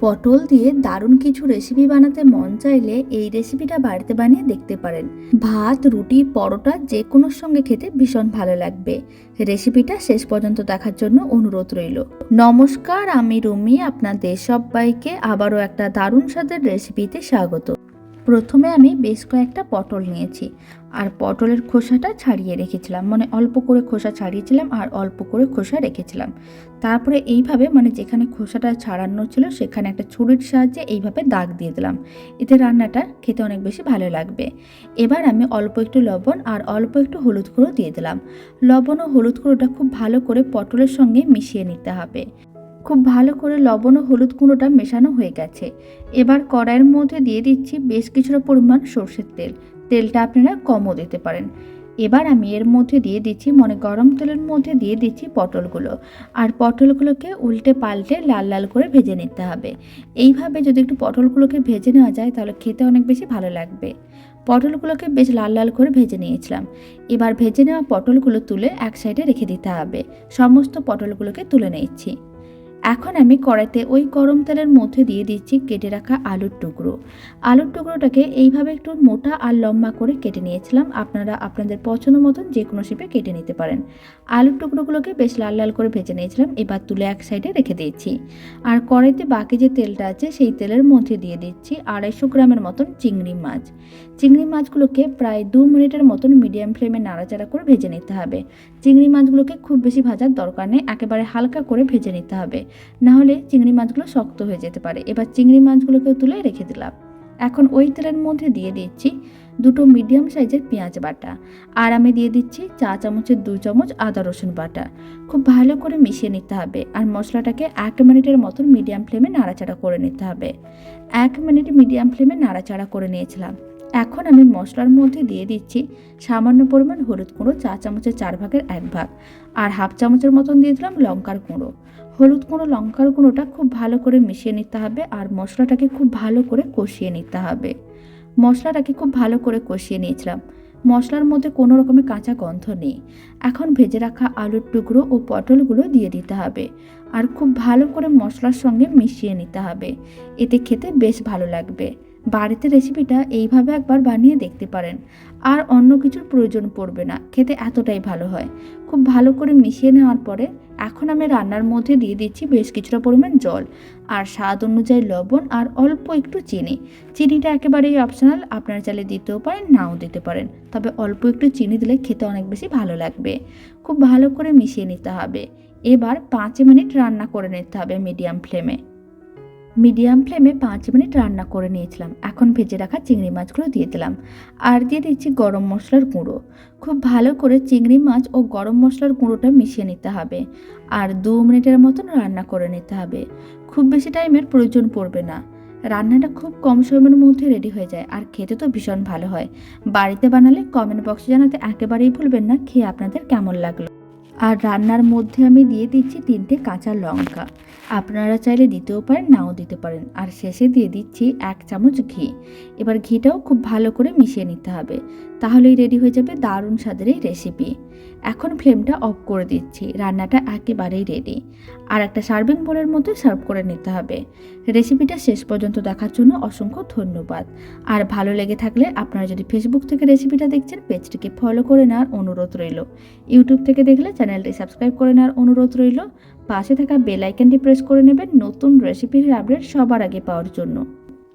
পটল দিয়ে দারুণ কিছু রেসিপি বানাতে মন চাইলে এই রেসিপিটা বাড়িতে বানিয়ে দেখতে পারেন। ভাত, রুটি, পরোটা যে কোনো সঙ্গে খেতে ভীষণ ভালো লাগবে। রেসিপিটা শেষ পর্যন্ত দেখার জন্য অনুরোধ রইল। নমস্কার, আমি রুমি, আপনাদের সবাইকে আবারও একটা দারুণ স্বাদের রেসিপিতে স্বাগত। প্রথমে আমি বেশ কয়েকটা পটল নিয়েছি আর পটলের খোসাটা ছাড়িয়ে রেখেছিলাম। মানে অল্প করে খোসা ছাড়িয়েছিলাম আর অল্প করে খোসা রেখেছিলাম। তারপরে এইভাবে মানে যেখানে খোসাটা ছাড়ানো ছিল সেখানে একটা ছুরির সাহায্যে এইভাবে দাগ দিয়ে দিলাম। এতে রান্নাটা খেতে অনেক বেশি ভালো লাগবে। এবার আমি অল্প একটু লবণ আর অল্প একটু হলুদ গুঁড়ো দিয়ে দিলাম। লবণ ও হলুদ গুঁড়োটা খুব ভালো করে পটলের সঙ্গে মিশিয়ে নিতে হবে। খুব ভালো করে লবণ ও হলুদ গুঁড়োটা মেশানো হয়ে গেছে। এবার কড়াইয়ের মধ্যে দিয়ে দিচ্ছি বেশ কিছুটা পরিমাণ সর্ষের তেল। তেলটা আপনারা কমও দিতে পারেন। এবার আমি এর মধ্যে দিয়ে দিচ্ছি মানে গরম তেলের মধ্যে দিয়ে দিচ্ছি পটলগুলো। আর পটলগুলোকে উল্টে পাল্টে লাল লাল করে ভেজে নিতে হবে। এইভাবে যদি একটু পটলগুলোকে ভেজে নেওয়া যায়, তাহলে খেতে অনেক বেশি ভালো লাগবে। পটলগুলোকে বেশ লাল লাল করে ভেজে নিয়েছিলাম। এবার ভেজে নেওয়া পটলগুলো তুলে এক সাইডে রেখে দিতে হবে। সমস্ত পটলগুলোকে তুলে নিচ্ছি। এখন আমি কড়াইতে ওই গরম তেলের মধ্যে দিয়ে দিচ্ছি কেটে রাখা আলুর টুকরো। আলুর টুকরোটাকে এইভাবে একটু মোটা আর লম্বা করে কেটে নিয়েছিলাম। আপনারা আপনাদের পছন্দ মতন যে কোনো শেপে কেটে নিতে পারেন। আলুর টুকরোগুলোকে বেশ লাল লাল করে ভেজে নিয়েছিলাম, এবার তুলে এক সাইডে রেখে দিয়েছি। আর কড়াইতে বাকি যে তেলটা আছে, সেই তেলের মধ্যে দিয়ে দিচ্ছি আড়াইশো গ্রামের মতন চিংড়ি মাছ। চিংড়ি মাছগুলোকে প্রায় দু মিনিটের মতন মিডিয়াম ফ্লেমে নাড়াচাড়া করে ভেজে নিতে হবে। চিংড়ি মাছগুলোকে খুব বেশি ভাজার দরকার নেই, একেবারে হালকা করে ভেজে নিতে হবে। না হলে চিংড়ি মাছগুলো শক্ত হয়ে যেতে পারে। এবার চিংড়ি মাছগুলোকে তুলে রেখে দিলাম। এখন ওই তেলের মধ্যে দিয়ে দিচ্ছি দুটো মিডিয়াম সাইজের পেঁয়াজ বাটা আর আমি দিয়ে দিচ্ছি চা চামচের দু চামচ আদা রসুন বাটা। খুব ভালো করে মিশিয়ে নিতে হবে আর মশলাটাকে এক মিনিটের মতন মিডিয়াম ফ্লেমে নাড়াচাড়া করে নিতে হবে। এক মিনিট মিডিয়াম ফ্লেমে নাড়াচাড়া করে নিয়েছিলাম। এখন আমি মশলার মধ্যে দিয়ে দিচ্ছি সামান্য পরিমাণ হলুদ গুঁড়ো, চা চামচের চার ভাগের এক ভাগ আর হাফ চামচের মতন দিয়ে দিলাম লঙ্কার গুঁড়ো। হলুদ গুঁড়ো, লঙ্কার গুঁড়োটা খুব ভালো করে মিশিয়ে নিতে হবে আর মশলাটাকে খুব ভালো করে কষিয়ে নিতে হবে। মশলাটাকে খুব ভালো করে কষিয়ে নিয়েছিলাম। মশলার মধ্যে কোনো রকমের কাঁচা গন্ধ নেই। এখন ভেজে রাখা আলুর টুকরো ও পটলগুলো দিয়ে দিতে হবে আর খুব ভালো করে মশলার সঙ্গে মিশিয়ে নিতে হবে। এতে খেতে বেশ ভালো লাগবে। বাড়িতে রেসিপিটা এইভাবে একবার বানিয়ে দেখতে পারেন। আর অন্য কিছুর প্রয়োজন পড়বে না, খেতে এতটাই ভালো হয়। খুব ভালো করে মিশিয়ে নেওয়ার পরে এখন আমি রান্নার মধ্যে দিয়ে দিচ্ছি বেশ কিছুটা পরিমাণ জল। আর স্বাদ অনুযায়ী লবণ আর অল্প একটু চিনি। চিনিটা একেবারেই অপশনাল আপনারা চাইলে দিতেও পারেন, নাও দিতে পারেন। তবে অল্প একটু চিনি দিলে খেতে অনেক বেশি ভালো লাগবে। খুব ভালো করে মিশিয়ে নিতে হবে। এবার পাঁচ মিনিট রান্না করে নিতে হবে মিডিয়াম ফ্লেমে মিডিয়াম ফ্লেমে পাঁচ মিনিট রান্না করে নিয়েছিলাম। এখন ভেজে রাখা চিংড়ি মাছগুলো দিয়ে দিলাম। আর দিয়ে দিচ্ছি গরম মশলার গুঁড়ো। খুব ভালো করে চিংড়ি মাছ ও গরম মশলার গুঁড়োটা মিশিয়ে নিতে হবে। আর দু মিনিটের মতন রান্না করে নিতে হবে। খুব বেশি টাইমের প্রয়োজন পড়বে না। রান্নাটা খুব কম সময়ের মধ্যে রেডি হয়ে যায় আর খেতে তো ভীষণ ভালো হয়। বাড়িতে বানালে কমেন্ট বক্সে জানাতে একেবারেই ভুলবেন না। খেয়ে আপনাদের কেমন লাগল? আর রান্নার মধ্যে আমি দিয়ে দিচ্ছি তিনটে কাঁচা লঙ্কা। আপনারা চাইলে দিতেও পারেন, নাও দিতে পারেন। আর শেষে দিয়ে দিচ্ছি এক চামচ ঘি। এবার ঘিটাও খুব ভালো করে মিশিয়ে নিতে হবে। তাহলেই রেডি হয়ে যাবে দারুণ স্বাদের এই রেসিপি এখন ফ্লেমটা অফ করে দিচ্ছি, রান্নাটা একেবারেই রেডি আর একটা সার্ভিং বোলের মধ্যে সার্ভ করে নিতে হবে। রেসিপিটা শেষ পর্যন্ত দেখার জন্য অসংখ্য ধন্যবাদ। আর ভালো লেগে থাকলে আপনারা যদি ফেসবুক থেকে রেসিপিটা দেখছেন পেজটিকে ফলো করে নেওয়ার অনুরোধ রইল। ইউটিউব থেকে দেখলে চ্যানেলটি সাবস্ক্রাইব করে নেওয়ার অনুরোধ রইল। পাশে থাকা বেল আইকনটি প্রেস করে নেবেন নতুন রেসিপির আপডেট সবার আগে পাওয়ার জন্য।